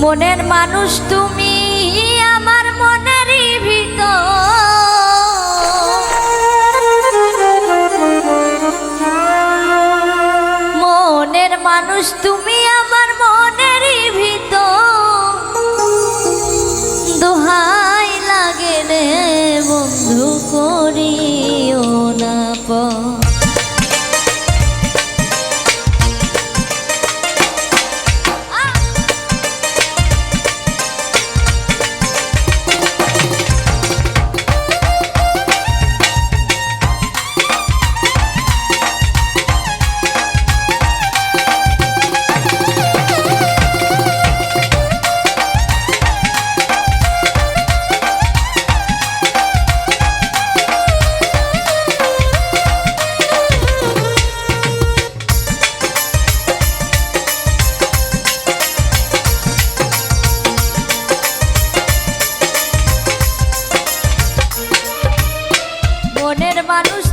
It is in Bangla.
মনের মানুষ তুমি আমার মনের মনের মানুষ তুমি আমার মনের ভিত দোহাই লাগে রে বন্ধু, করিও না মানুষ